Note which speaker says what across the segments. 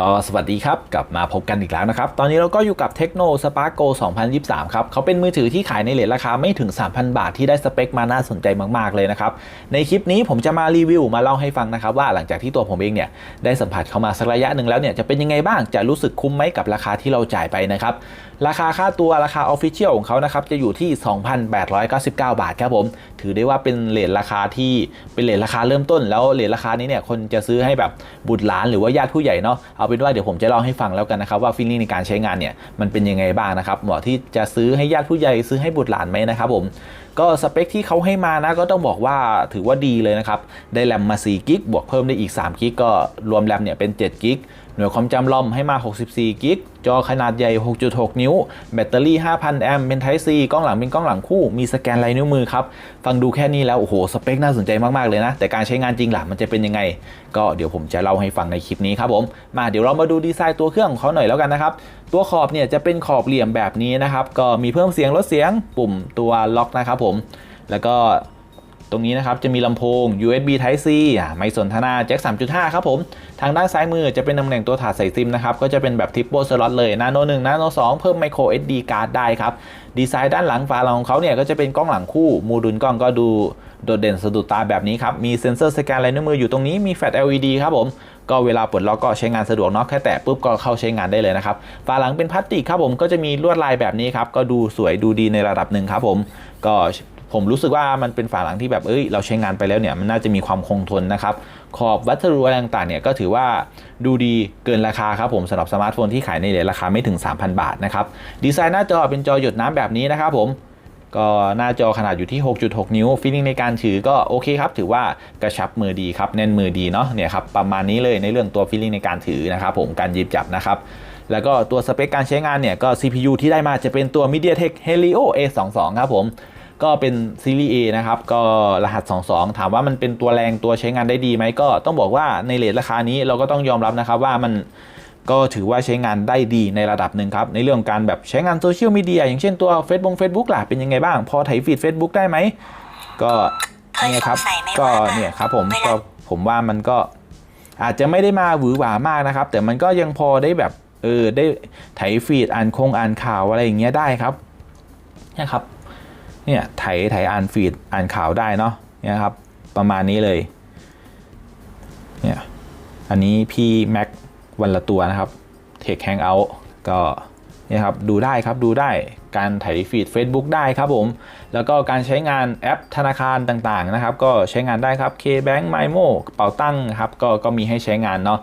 Speaker 1: ก็สวัสดีครับ กลับมาพบกันอีกแล้วนะครับ ตอนนี้เราก็อยู่กับ Tecno Spark Go 2023 ครับเขาเป็นมือถือที่ขายในเลทราคาไม่ถึง 3,000 บาทที่ได้สเปคมาน่าสนใจมาก ๆ เลยนะครับ ในคลิปนี้ผมจะมารีวิวมาเล่าให้ฟังนะครับ ว่าหลังจากที่ตัวผมเองเนี่ย ได้สัมผัสเข้ามาสักระยะหนึ่งแล้วเนี่ยจะเป็นยังไงบ้างจะรู้สึกคุ้มไหมกับราคาที่เราจ่ายไปนะครับราคาค่าตัวราคาออฟฟิเชียลของเขานะครับจะอยู่ที่ 2,899 บาทครับผม ถือได้ว่าเป็นเลทราคาที่เป็นเลทราคาเริ่มต้น แล้วเลทราคานี้เนี่ยคนจะซื้อให้แบบบุตรหลานหรือว่าญาติผู้ใหญ่เนาะเอาเป็นว่าเดี๋ยวผมจะเล่าให้ฟังแล้วกันนะครับว่าฟีลลิ่งในการใช้งานเนี่ยมันเป็นยังไงบ้างนะครับเหมาะที่จะซื้อให้ญาติผู้ใหญ่ซื้อให้บุตรหลานไหมนะครับผมก็สเปคที่เขาให้มานะก็ต้องบอกว่าถือว่าดีเลยนะครับได้แรมมา4กิกบวกเพิ่มได้อีก3กิกก็รวมแรมเนี่ยเป็น7กิก หน่วยความจำลอมให้มา 64 กิก จอขนาดใหญ่ 6.6 นิ้ว แบตเตอรี่ 5,000 แอมป์เป็น Type C กล้องหลังเป็นกล้องหลังคู่ มีสแกนลายนิ้วมือครับ ฟังดูแค่นี้แล้ว โอ้โห สเปคน่าสนใจมาก ๆ เลยนะ แต่การใช้งานจริงล่ะมันจะเป็นยังไง ก็เดี๋ยวผมจะเล่าให้ฟังในคลิปนี้ครับผม มาเดี๋ยวเรามาดูดีไซน์ตัวเครื่องของเขาหน่อยแล้วกันนะครับ ตัวขอบเนี่ยจะเป็นขอบเหลี่ยมแบบนี้นะครับ ก็มีเพิ่มเสียงลดเสียงปุ่มตัวล็อกนะครับผม แล้วก็ ตรงนี้นะครับจะมีลำโพง USB Type C อะไม่สนทนาแจ็ค3.5 ครับผม ทางด้านซ้ายมือจะเป็นตำแหน่งตัวถาดใส่ซิมนะครับ ก็จะเป็นแบบทิปโปสล็อตเลยนาโน1นาโน2เพิ่ม micro SD card ได้ครับ ดีไซน์ด้านหลังฝาหลังของเขาเนี่ยก็จะเป็นกล้องหลังคู่ มูดูลกล้องก็ดูโดดเด่นสะดุดตาแบบนี้ครับ มีเซ็นเซอร์สแกนลายนิ้วมืออยู่ตรงนี้มีแฟลช LED ครับผมก็เวลาปลดล็อกก็ใช้งานสะดวกเนาะแค่แตะปุ๊บก็เข้าใช้งานได้เลยนะครับฝาหลังเป็นพลาสติกครับผมก็จะมีลวดลายแบบนี้ครับก็ดูสวยดูดีในระดับหนึ่งครับผมก็ ผมรู้สึกว่ามันเป็นฝาหลังที่แบบเอ้ยเราใช้งานไปแล้วเนี่ยมันน่าจะมีความคงทนนะครับขอบวัสดุอะไรต่างๆเนี่ยก็ถือว่าดูดีเกินราคาครับผมสำหรับสมาร์ทโฟนที่ขายในเลทราคาไม่ถึง 3,000 บาทนะครับดีไซน์หน้าจอเป็นจอหยดน้ำแบบนี้นะครับผมก็หน้าจอขนาดอยู่ที่ 6.6 นิ้วฟีลิ่งในการถือก็โอเคครับ ถือว่ากระชับมือดีครับ แน่นมือดีเนาะเนี่ยครับประมาณนี้เลยในเรื่องตัวฟีลลิ่งในการถือนะครับผมการหยิบจับนะครับ แล้วก็ตัวสเปคการใช้งานเนี่ยก็ CPU ที่ได้มาจะเป็นตัว MediaTek Helio A22 ครับผม ก็เป็นซีรีส์ A นะครับ ก็รหัส 22 ถามว่ามันเป็นตัวแรงตัวใช้งานได้ดีไหมก็ต้องบอกว่าในเลทราคานี้เราก็ต้องยอมรับนะครับว่ามันก็ถือว่าใช้งานได้ดีในระดับหนึ่งครับ ในเรื่องการแบบใช้งานโซเชียลมีเดียอย่างเช่นตัว Facebook Facebook ล่ะเป็นยังไงบ้าง พอไถฟีด Facebook ได้ไหม ก็เนี่ยครับก็เนี่ยครับผมก็ผมว่ามันก็อาจจะไม่ได้มาหวือหวามากนะครับ แต่มันก็ยังพอได้แบบเออได้ไถฟีดอ่านคงอ่านข่าวอะไรอย่างเงี้ยได้ครับเนี่ยครับ เนี่ยไถไถอ่านฟีดอ่านข่าวได้เนาะเนี่ยครับประมาณนี้เลยเนี่ยอันนี้พี่แม็กวันละตัวนะครับ Tech Hangout ก็เนี่ยครับดูได้ครับดูได้การไถฟีด Facebook ได้ครับผม แล้วก็การใช้งานแอปธนาคารต่างๆนะครับ ก็ใช้งานได้ครับ KBank MyMo เป๋าตั้งครับก็ก็มีให้ใช้งานเนาะ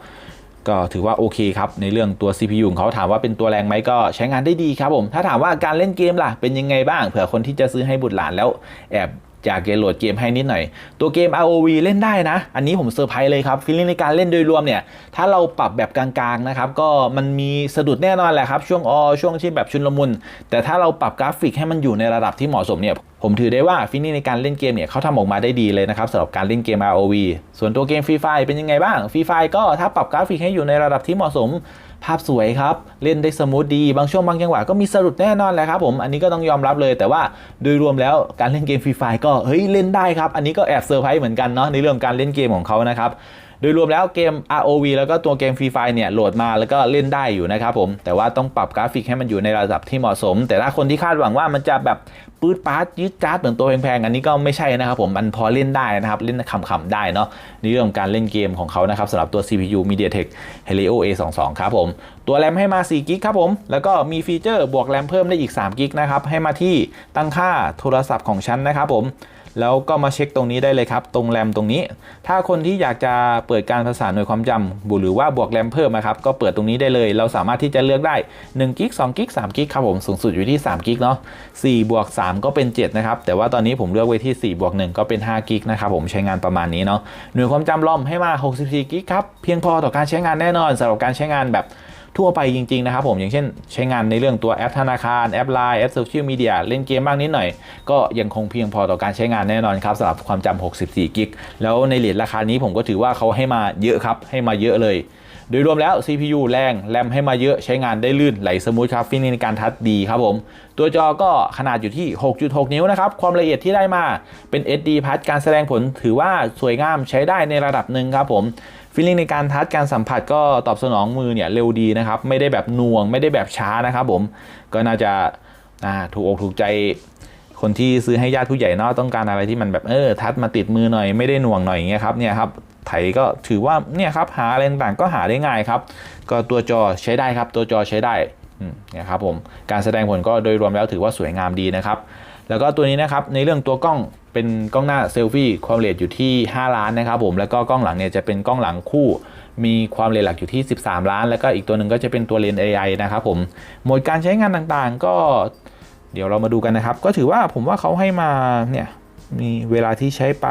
Speaker 1: ก็ถือว่าโอเคครับ ในเรื่องตัว CPU ของเขาถามว่าเป็นตัวแรงไหมก็ใช้งานได้ดีครับผม ถ้าถามว่าการเล่นเกมล่ะ เป็นยังไงบ้างเผื่อคนที่จะซื้อให้บุตรหลานแล้วแอบอยากจะโหลดเกมให้นิดหน่อย ตัวเกม ROV เล่นได้นะ อันนี้ผมเซอร์ไพรส์เลยครับฟีลลิ่งในการเล่นโดยรวมเนี่ย ถ้าเราปรับแบบกลางๆนะครับ ก็มันมีสะดุดแน่นอนแหละครับ ช่วงอช่วงที่แบบชุนลมุน แต่ถ้าเราปรับกราฟิกให้มันอยู่ในระดับที่เหมาะสมเนี่ย ผมถือได้ว่าฟีลลิ่ในการเล่นเกมเนี่ยเขาทำออกมาได้ดีเลยนะครับสำหรับการเล่นเกม ROV ส่วนตัวเกม Free Fire เป็นยังไงบ้าง Free Fire ก็ถ้าปรับกราฟิกให้อยู่ในระดับที่เหมาะสมภาพสวยครับ เล่นได้สมูทดี บางช่วงบางจังหวะก็มีสะดุดแน่นอนแหละครับผม อันนี้ก็ต้องยอมรับเลยแต่ว่าโดยรวมแล้วการเล่นเกมฟรีไฟก็เฮ้ยเล่นได้ครับ อันนี้ก็แอบเซอร์ไพรส์เหมือนกันเนาะในเรื่องการเล่นเกมของเขานะครับ โดยรวมแล้วเกม ROV แล้วก็ตัวเกม Free Fire เนี่ยโหลดมาแล้วก็เล่นได้อยู่นะครับผม แต่ว่าต้องปรับกราฟิกให้มันอยู่ในระดับที่เหมาะสม แต่ถ้าคนที่คาดหวังว่ามันจะแบบปื๊ดปาร์ตยืดจ้าดเหมือนตัวแพงๆ อันนี้ก็ไม่ใช่นะครับผม มันพอเล่นได้นะครับ เล่นขำๆ ได้เนาะในเรื่องของการเล่นเกมของเขานะครับสำหรับตัว CPU MediaTek Helio A22 ครับผม ตัวแรมให้มา4กิกครับผม แล้วก็มีฟีเจอร์บวกแรมเพิ่มได้อีก3กิกนะครับ ให้มาที่ตั้งค่าโทรศัพท์ของฉันนะครับผม แล้วก็มาเช็คตรงนี้ได้เลยครับ ตรงแรมตรงนี้ ถ้าคนที่อยากจะเปิดการภาษาหน่วยความจำบุหรือว่าบวกแรมเพิ่มนะครับก็เปิดตรงนี้ได้เลย เราสามารถที่จะเลือกได้1กิก2กิก3กิกครับผมสูงสุดอยู่ที่3กิกเนาะ4บวก3ก็เป็น 7 นะครับ แต่ว่าตอนนี้ผมเลือกไว้ที่4บวก1ก็เป็น5กิกนะครับผมใช้งานประมาณนี้เนาะหน่วยความจำล่อมให้มา 64กิกครับเพียงพอต่อการใช้งานแน่นอนสำหรับการใช้งานแบบ ทั่วไปจริงๆนะครับผมอย่างเช่นใช้งานในเรื่องตัวแอปธนาคารแอปไลน์แอปโซเชียลมีเดียเล่นเกมบ้างนิดหน่อย ก็ยังคงเพียงพอต่อการใช้งานแน่นอนครับสำหรับความจำ64 กิก แล้วในเลทราคานี้ผมก็ถือว่าเขาให้มาเยอะครับ ให้มาเยอะเลย โดยรวมแล้ว CPU แรง แรมให้มาเยอะใช้งานได้ลื่นไหลสมูทครับฟินในการทัชดีครับผม ตัวจอก็ขนาดอยู่ที่ 6.6 นิ้วนะครับ ความละเอียดที่ได้มาเป็น SD พัดการแสดงผลถือว่าสวยงามใช้ได้ในระดับหนึ่งครับผม ฟีลลิ่งในการทัชการสัมผัสก็ตอบสนองมือเนี่ยเร็วดีนะครับ ไม่ได้แบบน่วง ไม่ได้แบบช้านะครับผมก็น่าจะาถูกอกถูกใจคนที่ซื้อให้ญาติผู้ใหญ่เนาะต้องการอะไรที่มันแบบเออทัดมาติดมือหน่อยไม่ได้หน่วงหน่อยอย่างเงี้ยครับเนี่ยครับไถก็ถือว่าเนี่ยครับหาอะไรต่างๆก็หาได้ง่ายครับ ก็ตัวจอใช้ได้ครับ ตัวจอใช้ได้นี่ครับผมการแสดงผลก็โดยรวมแล้วถือว่าสวยงามดีนะครับ แล้วก็ตัวนี้นะครับในเรื่องตัวกล้องเป็นกล้องหน้าเซลฟี่ความเร็วอยู่ที่ 5 ล้านนะครับผมแล้วก็กล้องหลังเนี่ยจะเป็นกล้องหลังคู่ มีความเร็วหลักอยู่ที่ 13 ล้าน แล้วก็อีกตัวหนึ่งก็จะเป็นตัวเลนส์ AI นะครับผมโหมดการใช้งานต่างๆ ก็เดี๋ยวเรามาดูกันนะครับ ก็ถือว่าผมว่าเขาให้มาเนี่ย มีเวลาที่ใช้ไป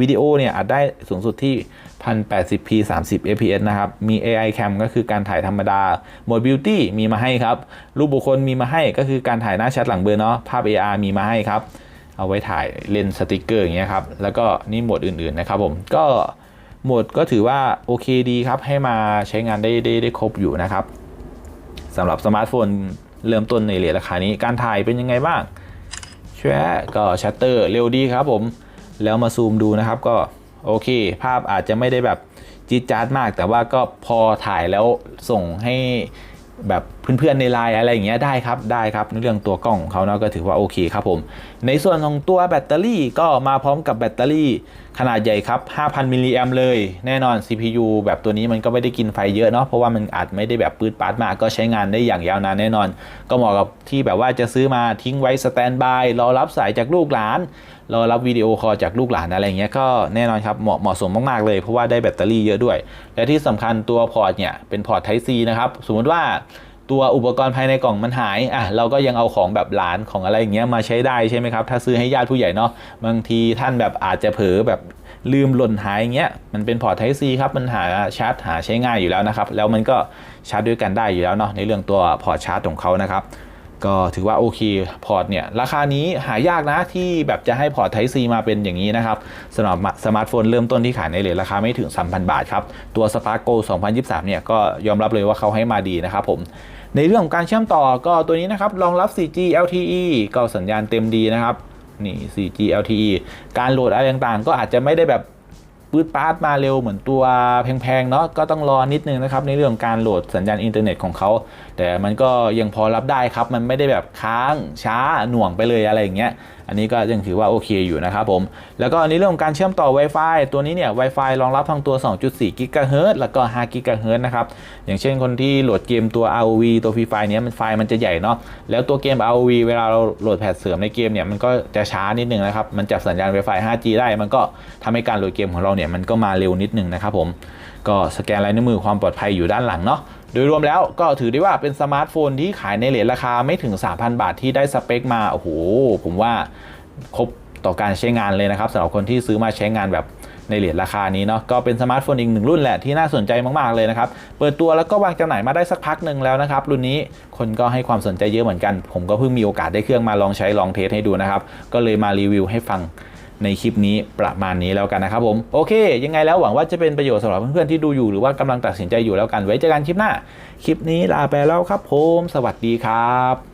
Speaker 1: วิดีโอเนี่ยอาจได้สูงสุดที่ 1080p 30 fps นะครับ มี AI cam ก็คือการถ่ายธรรมดาโหมด beauty มีมาให้ครับ รูปบุคคลมีมาให้ก็คือการถ่ายหน้าชัดหลังเบอร์เนาะภาพ AR มีมาให้ครับ เอาไว้ถ่ายเลนส์สติกเกอร์อย่างเงี้ยครับ แล้วก็นี่โหมดอื่นๆนะครับผมก็โหมดก็ถือว่าโอเคดีครับ ให้มาใช้งานได้ได้ได้ครบอยู่นะครับสำหรับสมาร์ทโฟนเริ่มต้นในเหรียญราคานี้การถ่ายเป็นยังไงบ้าง แชะก็ชัตเตอร์เร็วดีครับผม แล้วมาซูมดูนะครับก็โอเค ภาพอาจจะไม่ได้แบบจี๊ดจ๊าดมาก แต่ว่าก็พอถ่ายแล้วส่งให้แบบ เพื่อนๆในไลน์อะไรอย่างเงี้ยได้ครับได้ครับในเรื่องตัวกล้องของเขาเนาะก็ถือว่าโอเคครับผม ในส่วนของตัวแบตเตอรี่ก็มาพร้อมกับแบตเตอรี่ขนาดใหญ่ครับ 5,000 มิลลิแอมเลย แน่นอน CPU แบบตัวนี้มันก็ไม่ได้กินไฟเยอะเนาะเพราะว่ามันอาจไม่ได้แบบปืดปาดมากก็ใช้งานได้อย่างยาวนานแน่นอน ก็เหมาะกับที่แบบว่าจะซื้อมาทิ้งไว้สแตนบายรอรับสายจากลูกหลานรอรับวิดีโอคอลจากลูกหลานอะไรเงี้ยก็แน่นอนครับเหมาะเหมาะสมมากๆเลยเพราะว่าได้แบตเตอรี่เยอะด้วย และที่สำคัญตัวพอร์ตเนี่ยเป็นพอร์ต Type C นะครับสมมติว่า ตัวอุปกรณ์ภายในกล่องมันหายอะเราก็ยังเอาของแบบหลานของอะไรอย่างเงี้ยมาใช้ได้ใช่ไหมครับ ถ้าซื้อให้ญาติผู้ใหญ่เนาะบางทีท่านแบบอาจจะเผลอแบบลืมหล่นหายอย่างเงี้ยมันเป็นพอร์ตไทซีครับมันหาชาร์จหาใช้ง่ายอยู่แล้วนะครับ แล้วมันก็ชาร์จด้วยกันได้อยู่แล้วเนาะในเรื่องตัวพอร์ตชาร์จของเขานะครับ ก็ถือว่าโอเคพอร์ตเนี่ยราคานี้หายากนะที่แบบจะให้พอร์ต Type C มาเป็นอย่างนี้นะครับสำหรับสมาร์ทโฟนเริ่มต้นที่ขายในเลทราคาไม่ถึง 3,000 บาทครับ ตัว Spark Go 2023 เนี่ยก็ยอมรับเลยว่าเขาให้มาดีนะครับผมในเรื่องของการเชื่อมต่อก็ตัวนี้นะครับรองรับ 4G LTE ก็สัญญาณเต็มดีนะครับนี่ 4G LTE การโหลดอะไรต่างๆ ก็อาจจะไม่ได้แบบ ปืดปาดมาเร็วเหมือนตัวแพงๆเนาะก็ต้องรอนิดนึงนะครับในเรื่องการโหลดสัญญาณอินเทอร์เน็ตของเขา แต่มันก็ยังพอรับได้ครับ มันไม่ได้แบบค้างช้าหน่วงไปเลยอะไรอย่างเงี้ยอันนี้ก็ยังถือว่าโอเคอยู่นะครับผม แล้วก็ในเรื่องของการเชื่อมต่อ Wi-Fi ตัวนี้เนี่ย Wi-Fi รองรับทั้งตัว 2.4 GHz แล้วก็ 5 GHz นะครับ อย่างเช่นคนที่โหลดเกมตัว ROV ตัว Free Fire เนี้ยมันไฟล์มันจะใหญ่เนาะ แล้วตัวเกม ROV เวลาเราโหลดแพทเสริมในเกมเนี่ยมันก็จะช้านิดนึงนะครับ มันจับสัญญาณ Wi-Fi 5G ได้ มันก็ทำให้การโหลดเกมของเราเนี่ยมันก็มาเร็วนิดนึงนะครับผม ก็สแกนลายนิ้วมือความปลอดภัยอยู่ด้านหลังเนาะ โดยรวมแล้วก็ถือได้ว่าเป็นสมาร์ทโฟนที่ขายในเลทราคาไม่ถึง 3,000 บาทที่ได้สเปคมา โอ้โห ผมว่าครบต่อการใช้งานเลยนะครับสำหรับคนที่ซื้อมาใช้งานแบบในเลทราคานี้เนาะก็เป็นสมาร์ทโฟนอีกหนึ่งรุ่นแหละที่น่าสนใจมากๆเลยนะครับ เปิดตัวแล้วก็วางจำหน่ายมาได้สักพักหนึ่งแล้วนะครับ รุ่นนี้คนก็ให้ความสนใจเยอะเหมือนกัน ผมก็เพิ่งมีโอกาสได้เครื่องมาลองใช้ลองเทสให้ดูนะครับ ก็เลยมารีวิวให้ฟัง ในคลิปนี้ประมาณนี้แล้วกันนะครับผมโอเค ยังไงแล้วหวังว่าจะเป็นประโยชน์สำหรับเพื่อนๆที่ดูอยู่หรือว่ากำลังตัดสินใจอยู่แล้วกันไว้เจอกันคลิปหน้า คลิปนี้ลาไปแล้วครับผม สวัสดีครับ